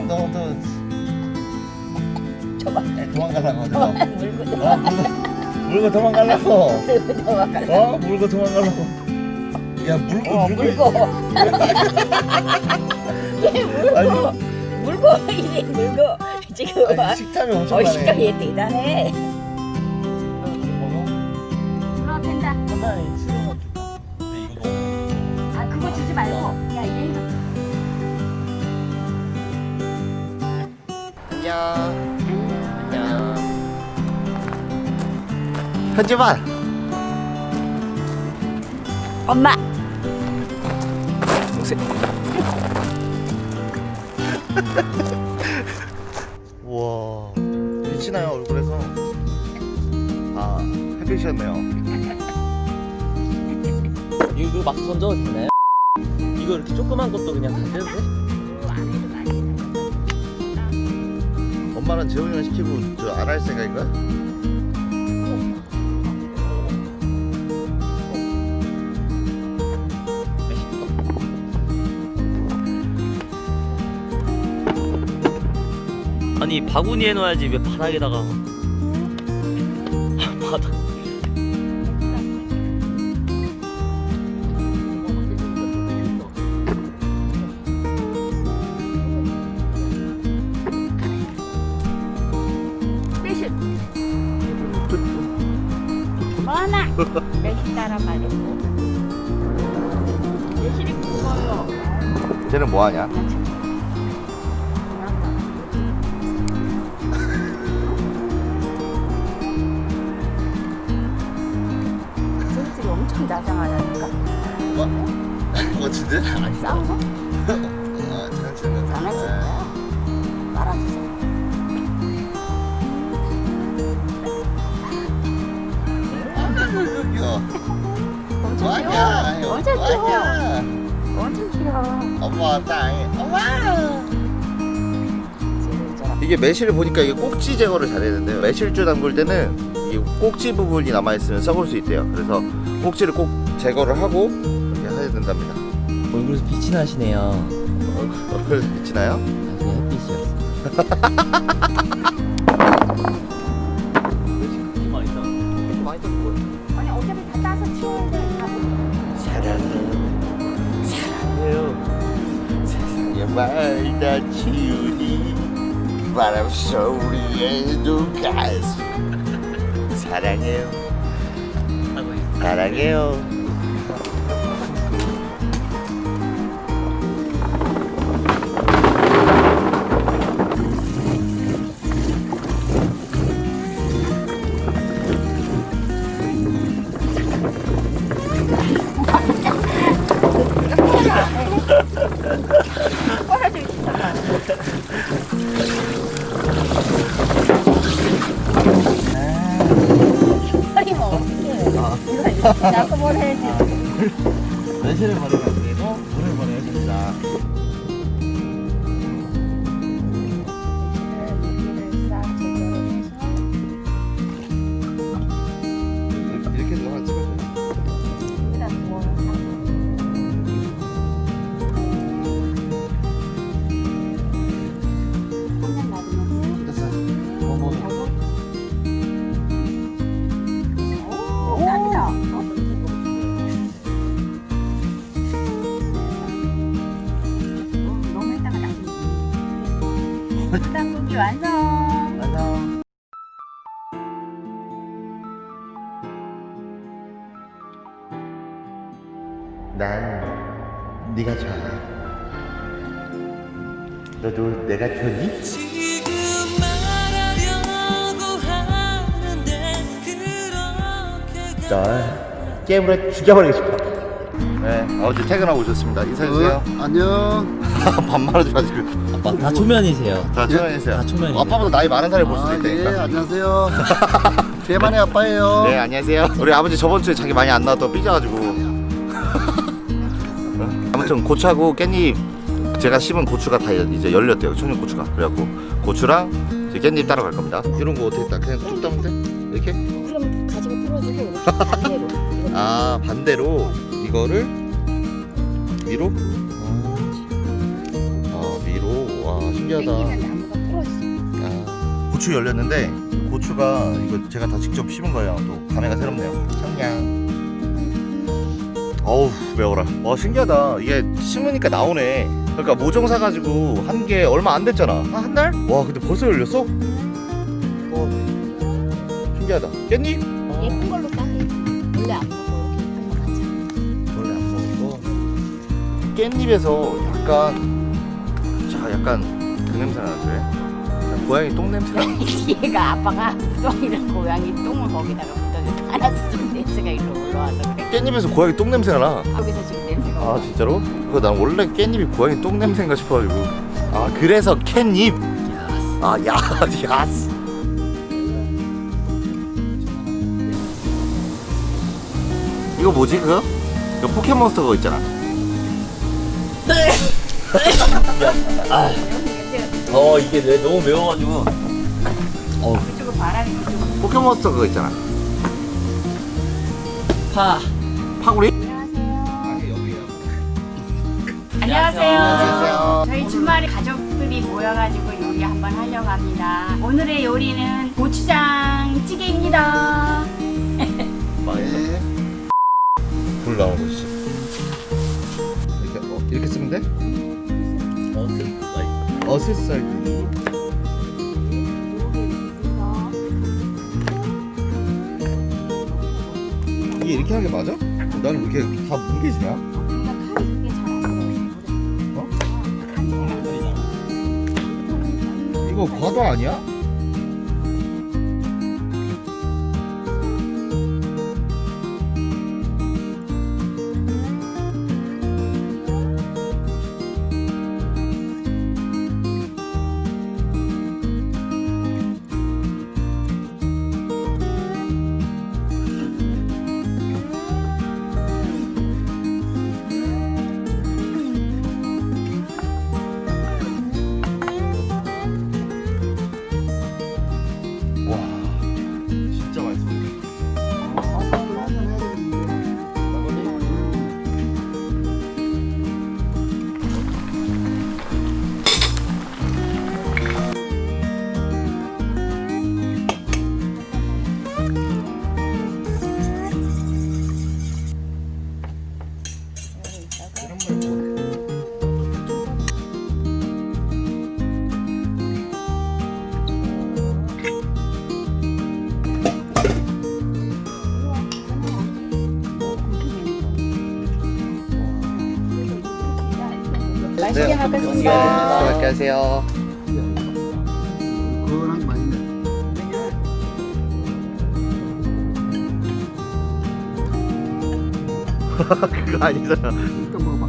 아, 너도 저거 도망가려고. 너. 물고 어, 물고, 물고 도망가려고. 물고 도망가 어, 물고 도망가려고. 야, 물고, 어 물고. 물고 얘 물고 아니. 물고 이리 물고 지금 아니, 식탐이 엄청 어 나네. 식감이 대단해 안녕. 안녕. 현지만. 엄마 우와. 빛이 나요, 얼굴에서. 아, 햇빛이었네요. 이거 막 던져도 되나요? 이거 이렇게 조그만 것도 그냥 다 떼도 돼? 엄마는 재훈이만 시키고 저 안 할 생각인가? 아니 바구니 해놔야지 왜 바닥에다가 뭐나? 매실 따라 말이고. 매실이 굵어요. 쟤는 뭐 하냐? 저희들이 엄청 나장하다니까. 뭐? 멋진데? 아니 싸우고 아, 장난치는 장난칠 거야. 말아주세요. 엄청 뭐하냐? 귀여워. 엄청 귀여워. 뭐하냐? 엄청 귀여워. 엄마 땅. 엄마. 지금 이게 매실을 보니까 이게 꼭지 제거를 잘해야 된대요. 매실주 담글 때는 이 꼭지 부분이 남아 있으면 썩을 수 있대요. 그래서 꼭지를 꼭 제거를 하고 이렇게 해야 된답니다. 얼굴에서 빛이 나시네요 얼굴 비치나요? 아, 그냥 햇빛이었어 아니 어차 피다 따서 치우는데 다 사랑해, 사랑해요. 세상에 말다 치우니 바람 소리에도 가수. 사랑해요, 사랑해요. 난 네가 좋아. 너도 내가 좋니? 지금 말하려고 하는데 그렇게 널 게임으로 죽여버리고 싶어. 네, 아버지 퇴근하고 오셨습니다. 인사해주세요. 안녕. 반말하지 마시고. 아빠 다 초면이세요 자, 초면해주세요. 다 초면이에요. 아빠보다 나이 많은 사람이 볼 수도 아, 예, 있다니까. 안녕하세요. 대만의 아빠예요. 네, 안녕하세요. 우리 아버지 저번 주에 자기 많이 안 나왔다고 삐져가지고. 아무튼 고추하고 깻잎 제가 심은 고추가 다 이제 열렸대요. 청양 고추가. 그래갖고 고추랑 이제 깻잎 따러 갈 겁니다. 이런 거 어떻게 따? 그냥 뚝 따면 돼? 이렇게? 그럼 가지고 풀어주고 이렇게 반대로 이렇게. 아 반대로 이거를 위로? 아 위로 와 신기하다. 땡기면 나무가. 아, 고추 열렸는데 고추가 이거 제가 다 직접 심은 거예요. 또 감회가 새롭네요. 청양. 어우 매워라. 와 신기하다. 이게 심으니까 나오네. 그러니까 모종 사가지고 한 게 얼마 안 됐잖아. 한, 한 달? 와 근데 벌써 열렸어? 어 신기하다. 깻잎? 예쁜 걸로 따해. 원래 안 먹어. 이렇게 거 가자. 원래 안 먹고 깻잎에서 약간 자 약간 그 냄새 나는데 약간 고양이 똥 냄새 나. 얘가 아빠가 똥이랑 고양이 똥을 거기다가 하나씩 좀 냄새가 일로 올라와서 그래. 깻잎에서 고양이 똥 냄새가 나. 거기서 지금 냄새가 아. 진짜로? 그거 난 원래 깻잎이 고양이 똥 냄새인가 싶어가지고 아 그래서 캣잎 아 야, 야스 이거 뭐지 그거? 이거 포켓몬스터 그거 있잖아 어 이게 내 너무 매워가지고 그쪽은 바람이 그쪽은. 포켓몬스터 그거 있잖아 파 파구리? 안녕하세요. 안녕하세요. 저희 주말에 가족들이 모여가지고 요리 한번 하려고 합니다. 오늘의 요리는 고추장 찌개입니다. 네. 불 나오는 거지 이렇게, 어, 이렇게 쓰면 돼? 어스 어슷썰기 이게 이렇게 하는 게 맞아? 나는 왜 이렇게 다 뭉개지냐? 어? 이거 과다 아니야? 먹겠습니다. 맛있게 하세요 그거랑. 그거 아니잖아 또 먹어봐.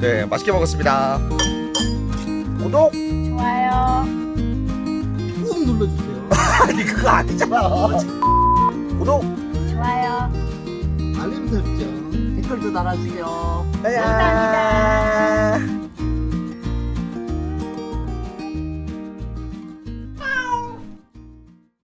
네 맛있게 먹었습니다 구독 눌러주세요. 아니 그거 아니잖아 구독 좋아요. 알림 설정. 댓글도 달아주세요 감사합니다.